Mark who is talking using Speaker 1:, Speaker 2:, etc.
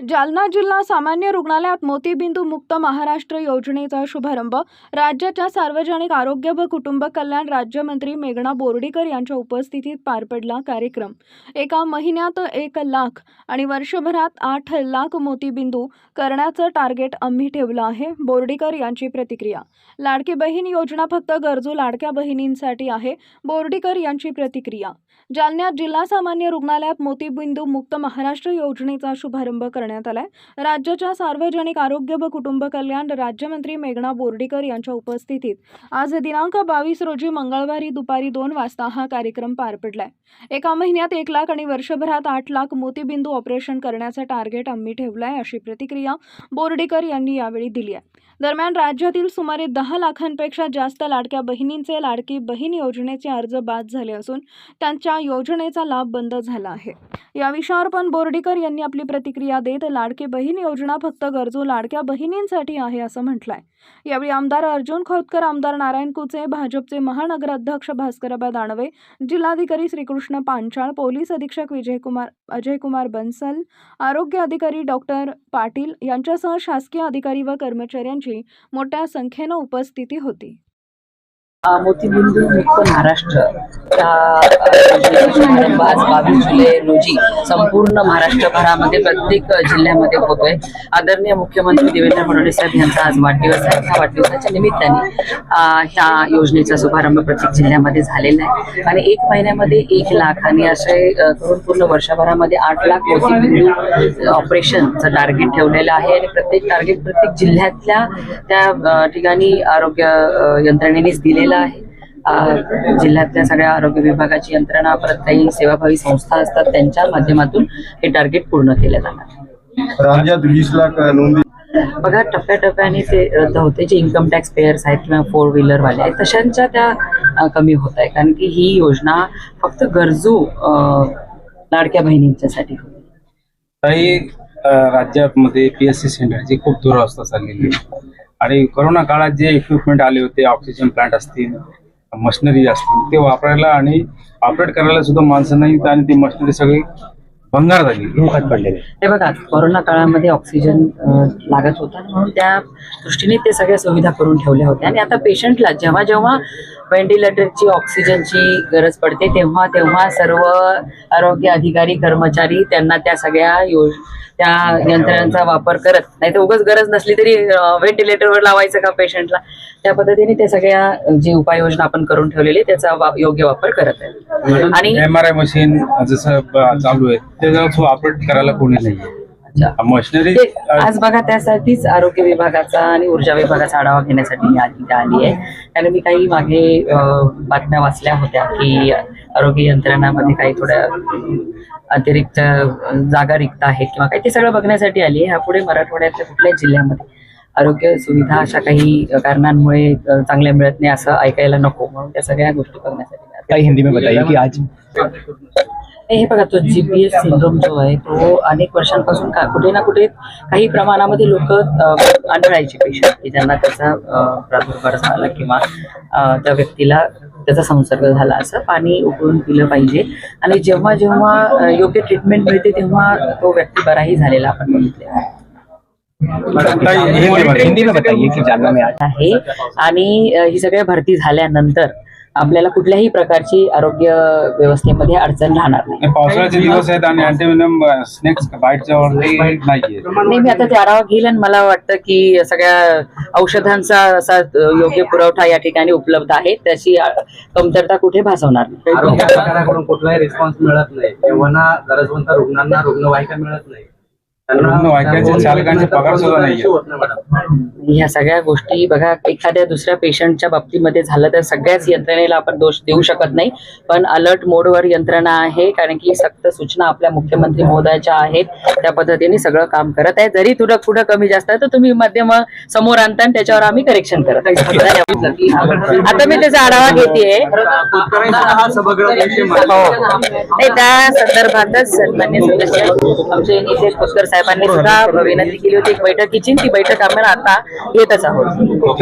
Speaker 1: जालना जिल्हा सामान्य रुग्णालयात मोतीबिंदू मुक्त महाराष्ट्र योजनेचा शुभारंभ. राज्याच्या सार्वजनिक आरोग्य व कुटुंब कल्याण राज्यमंत्री मेघना बोर्डीकर यांच्या उपस्थितीत पार पडला कार्यक्रम. एका महिन्यात एक लाख आणि वर्षभरात आठ लाख मोतीबिंदू करण्याचं टार्गेट आम्ही ठेवलं आहे बोर्डीकर यांची प्रतिक्रिया. लाडकी बहीण योजना फक्त गरजू लाडक्या बहिणींसाठी आहे बोर्डीकर यांची प्रतिक्रिया. जालन्यात जिल्हा सामान्य रुग्णालयात मोतीबिंदू मुक्त महाराष्ट्र योजनेचा शुभारंभ करण्यात आलाय. राज्याच्या सार्वजनिक आरोग्य व कुटुंब कल्याण राज्यमंत्री मेघना बोर्डीकर यांच्या उपस्थितीत आज दिनांक बावीस रोजी मंगळवारी दुपारी दोन वाजता हा कार्यक्रम पार पडलाय. एका महिन्यात एक लाख आणि वर्षभरात आठ लाख मोतीबिंदू ऑपरेशन करण्याचं टार्गेट आम्ही ठेवलंय अशी प्रतिक्रिया बोर्डीकर यांनी यावेळी दिली आहे. दरम्यान राज्यातील सुमारे दहा लाखांपेक्षा जास्त लाडक्या बहिणींचे लाडकी बहीण योजनेचे अर्ज बाद झाले असून त्यांच्या योजनेचा लाभ बंद झाला आहे. या विषयावर पण बोर्डीकर यांनी आपली प्रतिक्रिया देत लाडकी बहीण योजना फक्त गरजू लाडक्या बहिणींसाठी आहे असं म्हटलंय. यावेळी आमदार अर्जुन खोतकर आमदार नारायण कुचे भाजपचे महानगर अध्यक्ष भास्करबा दानवे जिल्हाधिकारी श्रीकृष्ण पांचाळ पोलीस अधीक्षक विजयकुमार अजयकुमार बन्सल आरोग्य अधिकारी डॉक्टर पाटील यांच्यासह शासकीय अधिकारी व कर्मचाऱ्यांची मोठ्या संख्येनं उपस्थिती होती.
Speaker 2: मोतीबिंदू मुक्त महाराष्ट्र. आज बावीस जुलै रोजी संपूर्ण महाराष्ट्रभरामध्ये प्रत्येक जिल्ह्यामध्ये होतोय. आदरणीय मुख्यमंत्री देवेंद्र फडणवीस साहेब यांचा आज वाढदिवस आहे. ह्या वाढदिवसाच्या निमित्ताने ह्या योजनेचा शुभारंभ प्रत्येक जिल्ह्यामध्ये झालेला आहे. आणि एक महिन्यामध्ये एक लाख आणि असे करून पूर्ण वर्षभरामध्ये आठ लाख मोतीबिंदू ऑपरेशनचं टार्गेट ठेवलेलं आहे. आणि प्रत्येक टार्गेट प्रत्येक जिल्ह्यातल्या त्या ठिकाणी आरोग्य यंत्रणेनेच दिलेलं आहे. अ, जिल्ह्यातल्या सगळ्या आरोग्य विभागाची यंत्रणा परत काही सेवाभावी संस्था असतात त्यांच्या माध्यमातून हे टार्गेट पूर्ण केलं जाणार.
Speaker 3: राज्यात वीस लाख नोंदी.
Speaker 2: बघा टप्प्याटप्प्याने ते रद्द होते. जे इन्कम टॅक्स पेयर्स आहेत किंवा फोर व्हीलरवाले आहेत तशांच्या त्या कमी होत आहे. कारण की ही योजना फक्त गरजू लाडक्या बहिणींच्यासाठी होती.
Speaker 4: काही राज्यामध्ये पी एस सी सेंटरची खूप दुरावस्था चाललेली आहे. आणि कोरोना काळात जे इक्विपमेंट आले होते ऑक्सिजन प्लांट असतील मशिनरी असतील ते वापरायला आणि ऑपरेट करायला सुद्धा माणसं नाहीत आणि ती मशिनरी सगळी भंगार झाली. धोक्यात पडलेली.
Speaker 2: हे बघा कोरोना काळामध्ये ऑक्सिजन लागत होता म्हणून त्या दृष्टीने ते सगळ्या सुविधा करून ठेवल्या होत्या. आणि आता पेशंटला जेव्हा जेव्हा व्हेंटिलेटरची ऑक्सिजनची गरज पडते. तेव्हा तेव्हा सर्व आरोग्य अधिकारी कर्मचारी त्यांना त्या सगळ्या योज त्या यंत्रणांचा वापर करत. नाही तर उगाच गरज नसली तरी व्हेंटिलेटरवर लावायचं का पेशंटला? त्या पद्धतीने त्या सगळ्या जी उपाययोजना आपण करून ठेवलेली त्याचा वा- योग्य वापर करत आहे आणि
Speaker 4: एम आर आय मशीन जसं चालू आहे त्याचा ऑपरेट करायला कोणी नाही मशिनरी
Speaker 2: आज बघा त्यासाठीच आरोग्य विभागाचा आणि ऊर्जा विभागाचा आढावा घेण्यासाठी मी आज इथे आली आहे. कारण मी काही मागे बातम्या वाचल्या होत्या की आरोग्य यंत्रणामध्ये काही थोड्या अतिरिक्त जागा रिक्त आहेत किंवा काही ते सगळं बघण्यासाठी आली आहे. ह्यापुढे मराठवाड्यातल्या कुठल्याच जिल्ह्यामध्ये आरोग्य सुविधा अशा काही कारणांमुळे चांगल्या मिळत नाही असं ऐकायला नको. म्हणून त्या सगळ्या गोष्टी बघण्यासाठी.
Speaker 5: कई हिंदी में बताइए कि आज
Speaker 2: हे बघा तो जीपीएस सिंड्रोम जो आहे तो अनेक वर्षांपासून का कुठे ना कुठे काही प्रमाणामध्ये लोक आढळायचे पेशंट की ज्यांना त्याचा प्रादुर्भाव झाला किंवा त्या व्यक्तीला त्याचा संसर्ग झाला असं पाणी उकळून पिलं पाहिजे. आणि जेव्हा जेव्हा योग्य ट्रीटमेंट मिळते तेव्हा तो व्यक्ती बराही झालेला आपण बघितलेला आहे.
Speaker 5: हिंदी में बताइए कि जालना में आज
Speaker 2: आहे. आणि ही सगळ्या भरती झाल्यानंतर आपल्याला कुठल्याही प्रकारची आरोग्य व्यवस्थेमध्ये अडचण राहणार नाही.
Speaker 4: पावसाळ्याचे दिवस आहेत आणि अँटीव्हेनम स्नेक्स बाईटच्या वरती नाहीये.
Speaker 2: नाही मी आता ते आढावा घेईल आणि मला वाटतं की सगळ्या औषधांचा असा योग्य पुरवठा या ठिकाणी उपलब्ध आहे. त्याची कमतरता कुठे भासवणार नाही.
Speaker 6: कुठलाही रिस्पॉन्स मिळत नाही. तेव्हा गरजवंत रुग्णांना रुग्णवाहिका मिळत नाही.
Speaker 4: चालकांचे पगार सुद्धा
Speaker 6: नाही.
Speaker 2: ह्या सगळ्या गोष्टी बघा एखाद्या दुसऱ्या पेशंटच्या बाबतीमध्ये झालं तर सगळ्याच यंत्रणेला आपण दोष देऊ शकत नाही. पण अलर्ट मोडवर यंत्रणा आहे कारण की सक्त सूचना आपल्या मुख्यमंत्री महोदयाच्या आहेत. त्या पद्धतीने सगळं काम करत आहे. जरी तुला कुठं कमी जास्त आहे तर तुम्ही माध्यम समोर आणता आणि त्याच्यावर आम्ही करेक्शन करत. आता मी त्याचा आढावा घेते नाही त्या संदर्भातच सन्मान्य सदस्य आमचे नितेश खोतकर साहेबांनी सुद्धा विनंती केली होती एक बैठकीची ती बैठक आम्ही आता येतच आहोत.